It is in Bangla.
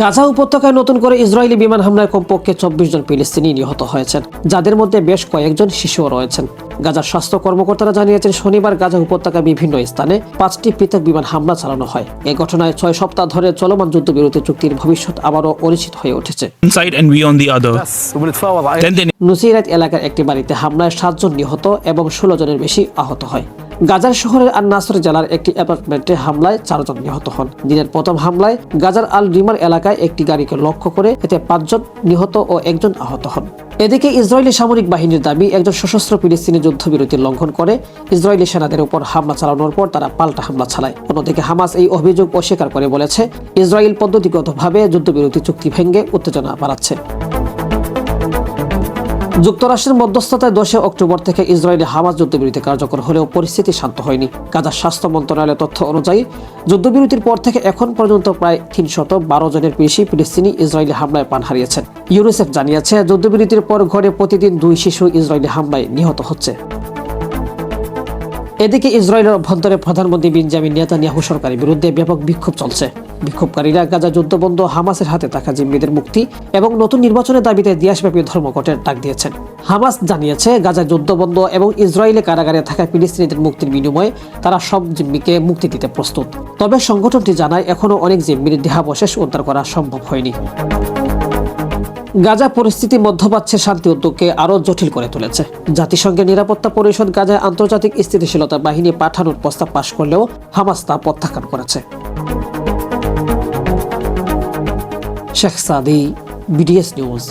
গাজা উপত্যকায় নতুন করে ইসরায়েলি বিমান হামলায় কমপক্ষে চব্বিশ জন ফিলিস্তিনি নিহত হয়েছেন। যাদের মধ্যে বেশ কয়েকজন শিশুও রয়েছেন। গাজার স্বাস্থ্য কর্মকর্তারা জানিয়েছেন শনিবার গাজা উপত্যকায় বিভিন্ন স্থানে পাঁচটি পৃথক বিমান হামলা চালানো হয়। এ ঘটনায় ছয় সপ্তাহ ধরে চলমান যুদ্ধবিরতি চুক্তির ভবিষ্যৎ আবারও অনিশ্চিত হয়ে উঠেছে। নুসিরাত এলাকার একটি বাড়িতে হামলায় সাতজন নিহত এবং ষোলো জনের বেশি আহত হয়। গাজার শহরের আল নাসর জেলার একটি অ্যাপার্টমেন্টে হামলায় চারজন নিহত হন। দিনের প্রথম হামলায় গাজার আল রিমার এলাকায় একটি গাড়িকে লক্ষ্য করে এতে পাঁচজন নিহত ও একজন আহত হন। এদিকে ইসরায়েলি সামরিক বাহিনীর দাবি, একজন সশস্ত্র ফিলিস্তিনি যুদ্ধবিরতি লঙ্ঘন করে ইসরায়েলি সেনাদের উপর হামলা চালানোর পর তারা পাল্টা হামলা চালায়। অন্যদিকে হামাস এই অভিযোগ অস্বীকার করে বলেছে, ইসরায়েল পদ্ধতিগতভাবে যুদ্ধবিরতি চুক্তি ভেঙে উত্তেজনা বাড়াচ্ছে। যুক্তরাষ্ট্রের মধ্যস্থতায় দশে অক্টোবর থেকে ইসরায়েলে হামাস যুদ্ধবিরতি কার্যকর হলেও পরিস্থিতি শান্ত হয়নি। গাজার স্বাস্থ্য মন্ত্রণালয়ের তথ্য অনুযায়ী, যুদ্ধবিরতির পর থেকে এখন পর্যন্ত প্রায় তিনশত বারো জনের বেশি ফিলিস্তিনি ইসরায়েলি হামলায় প্রাণ হারিয়েছেন। ইউনিসেফ জানিয়েছে, যুদ্ধবিরতির পর ঘরে প্রতিদিন দুই শিশু ইসরায়েলি হামলায় নিহত হচ্ছে। এদিকে ইসরায়েলের অভ্যন্তরে প্রধানমন্ত্রী বিনজামিন নেতানিয়াহু সরকারের বিরুদ্ধে ব্যাপক বিক্ষোভ চলছে। বিক্ষোভকারীরা গাজা যুদ্ধবন্ধ হামাসের হাতে থাকা জিম্মিদের মুক্তি এবং নতুন নির্বাচনের দাবিতে দেশব্যাপী ধর্মঘটের ডাক দিয়েছেন। হামাস জানিয়েছে, গাজা যুদ্ধবন্ধ এবং ইসরায়েলে কারাগারে থাকা ফিলিস্তিনিদের মুক্তির বিনিময়ে তারা সব জিম্মিকে মুক্তি দিতে প্রস্তুত। তবে সংগঠনটি জানায়, এখনও অনেক জিম্মির দেহাবশেষ উদ্ধার করা সম্ভব হয়নি। গাজা পরিস্থিতি মধ্যপ্রাচ্যের শান্তি উদ্যোগকে আরও জটিল করে তুলেছে। জাতিসংঘের নিরাপত্তা পরিষদ গাজায় আন্তর্জাতিক স্থিতিশীলতা বাহিনী পাঠানোর প্রস্তাব পাশ করলেও হামাস তা প্রত্যাখ্যান করেছে। ਸ਼ਖਸਾ ਦੀ ਬੀਡੀਐਸ ਨਿਊਜ਼